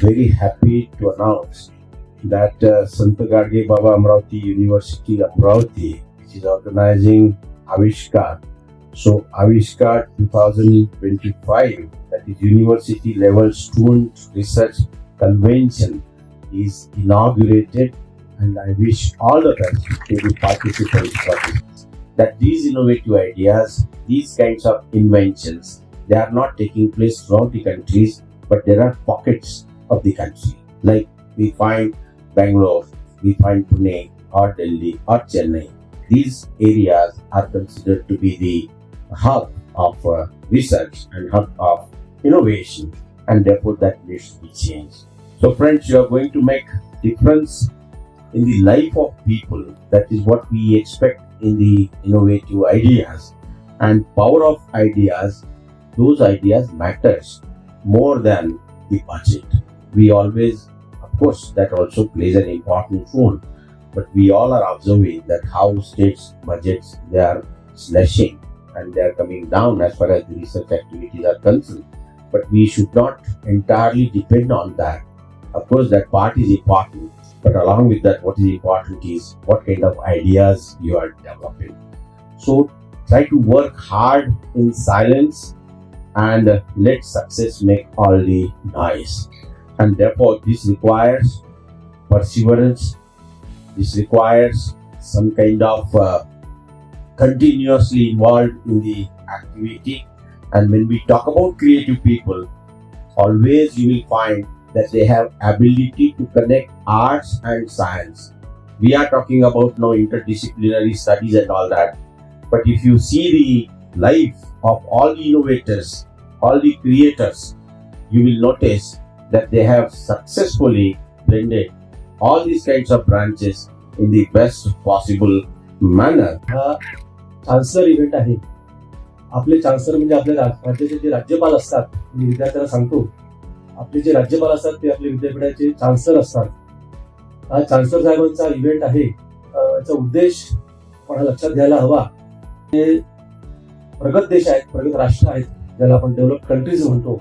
very happy to announce that uh, Sant Gadge Baba Amravati University Amravati, is organizing Avishkar. So Avishkar 2025, that is University Level Student Research Convention, is inaugurated, and I wish all the best to the participants for this. That these innovative ideas, these kinds of inventions, they are not taking place throughout the countries, but there are pockets of the country. Like we find Bangalore, we find Pune or Delhi or Chennai. These areas are considered to be the hub of uh, research and hub of innovation, and therefore that needs to be changed. So, friends, you are going to make difference in the life of people. That is what we expect in the innovative ideas and power of ideas. Those ideas matters more than the budget. We always, of course, that also plays an important role. But we all are observing that how states' budgets they are slashing and they are coming down as far as the research activities are concerned. But we should not entirely depend on that. Of course, that part is important, but along with that, what is important is what kind of ideas you are developing. So try to work hard in silence and let success make all the noise. And therefore, this requires perseverance. This requires some kind of uh, continuously involved in the activity. And when we talk about creative people, always you will find that they have ability to connect arts and science. We are talking about now interdisciplinary studies and all that. But if you see the life of all the innovators, all the creators, you will notice that they have successfully blended all these kinds of branches in the best possible manner. हा chancellor event आहे. आपले chancellor म्हणजे आपल्या राज्याचे जे राज्यपाल असतात मी विद्यार्थ्यांना सांगतो आपले जे राज्यपाल असतात ते आपले विद्यापीठाचे चान्सलर असतात. हा चान्सलर साहेबांचा इव्हेंट आहे. याचा उद्देश आपण हा लक्षात घ्यायला हवा ते प्रगत देश आहेत प्रगत राष्ट्र आहेत ज्याला आपण डेव्हलप कंट्रीज म्हणतो.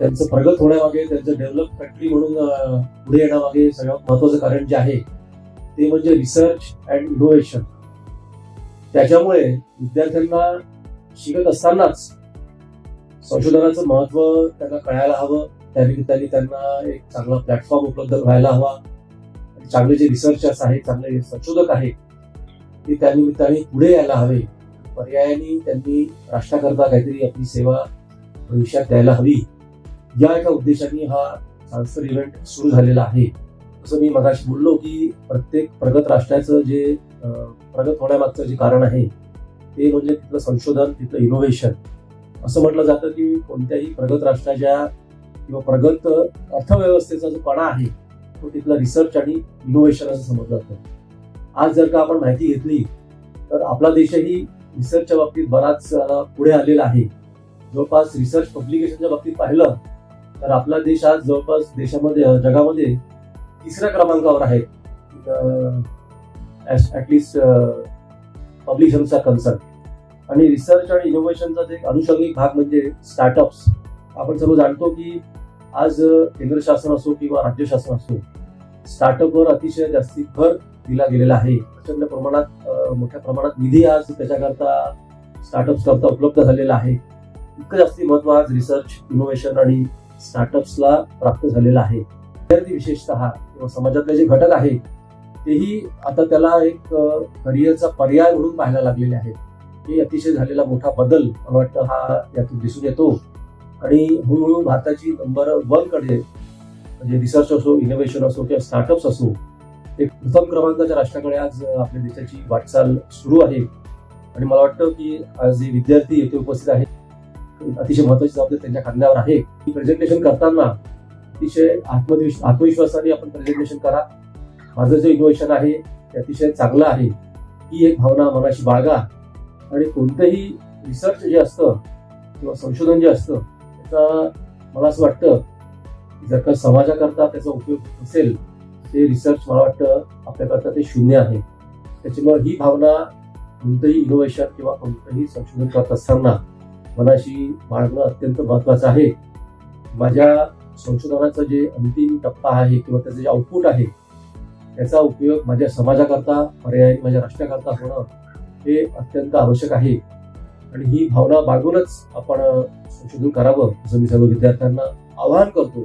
त्यांचं प्रगत होण्यामागे त्यांचं डेव्हलप कंट्री म्हणून पुढे येण्यामागे सगळ्यात महत्वाचं कारण जे आहे ते म्हणजे रिसर्च अँड इनोव्हेशन त्याच्यामुळे विद्यार्थ्यांना शिकत असतानाच संशोधनाचं महत्त्व त्यांना कळायला हवं. त्या निमित्ताने त्यांना एक चांगला प्लॅटफॉर्म उपलब्ध व्हायला हवा. चांगले जे रिसर्चर्स आहेत चांगले संशोधक आहेत ते त्या निमित्ताने पुढे यायला हवे. पर्यायाने त्यांनी राष्ट्राकरता काहीतरी आपली सेवा भविष्यात द्यायला हवी. या एका उद्देशाने हा चान्सर इव्हेंट सुरू झालेला आहे. असं मी मगाशी बोललो की प्रत्येक प्रगत राष्ट्राचं जे प्रगत होण्यामागचं जे कारण आहे ते म्हणजे तिथलं संशोधन तिथलं इनोव्हेशन असं म्हटलं जातं की कोणत्याही प्रगत राष्ट्राच्या किंवा प्रगत अर्थव्यवस्थेचा जो कणा आहे तो तिथला रिसर्च आणि इनोव्हेशन असं समजलं जातं. आज जर का आपण माहिती घेतली तर आपला देशही रिसर्चच्या बाबतीत बराच पुढे आलेला आहे. जवळपास रिसर्च पब्लिकेशनच्या बाबतीत पाहिलं तर आपला देश आज जवळपास देशामध्ये जगामध्ये तिसऱ्या क्रमांकावर आहे. ॲटलिस्ट पब्लिशनचा कन्सर्न आणि रिसर्च आणि इनोव्हेशनचा एक अनुषंगिक भाग म्हणजे स्टार्टअप्स आपण सर्व जाणतो की आज केंद्र शासन असो किंवा राज्य शासन असो स्टार्टअपवर अतिशय जास्ती भर दिला गेलेला आहे. प्रचंड प्रमाणात मोठ्या प्रमाणात निधी आज त्याच्याकरता स्टार्टअप्स करता उपलब्ध झालेला आहे. इतकं जास्ती महत्त्व आज रिसर्च इनोव्हेशन आणि स्टार्टअप्सला प्राप्त झालेला आहे. विद्यार्थी विशेषतः किंवा समाजातले जे घटक आहे तेही आता त्याला एक करिअरचा पर्याय म्हणून पाहायला लागलेले आहेत. हे अतिशय झालेला मोठा बदल मला वाटतं हा यातून दिसून येतो. आणि हळूहळू भारताची नंबर वनकडे म्हणजे रिसर्च असो इनोव्हेशन असो किंवा स्टार्टअप्स असो एक प्रथम क्रमांकाच्या राष्ट्राकडे आज आपल्या देशाची वाटचाल सुरू आहे. आणि मला वाटतं की आज जे विद्यार्थी येथे उपस्थित आहेत अतिशय महत्वाची जबाबदारी त्यांच्या खांद्यावर आहे. की प्रेझेंटेशन करताना अतिशय आत्मविश्वास आत्मविश्वासाने आपण प्रेझेंटेशन करा. माझं जे इनोव्हेशन आहे ते अतिशय चांगलं आहे. ही एक भावना मनाशी बाळगा. आणि कोणतंही रिसर्च जे असतं किंवा संशोधन जे असतं त्याचा मला असं वाटतं जर का समाजाकरता त्याचा उपयोग असेल ते रिसर्च मला वाटतं आपल्याकरता ते शून्य आहे. त्याच्यामुळे ही भावना कोणतंही इनोव्हेशन किंवा कोणतंही संशोधन करत असताना मनाशी बाळगणं अत्यंत महत्वाचं आहे. माझ्या संशोधनाचं जे अंतिम टप्पा आहे किंवा त्याचं जे आउटपुट आहे त्याचा उपयोग माझ्या समाजाकरता पर्यायी माझ्या राष्ट्राकरता होणं हे अत्यंत आवश्यक आहे. आणि ही भावना बाळगूनच आपण संशोधन करावं असं मी सर्व विद्यार्थ्यांना आवाहन करतो.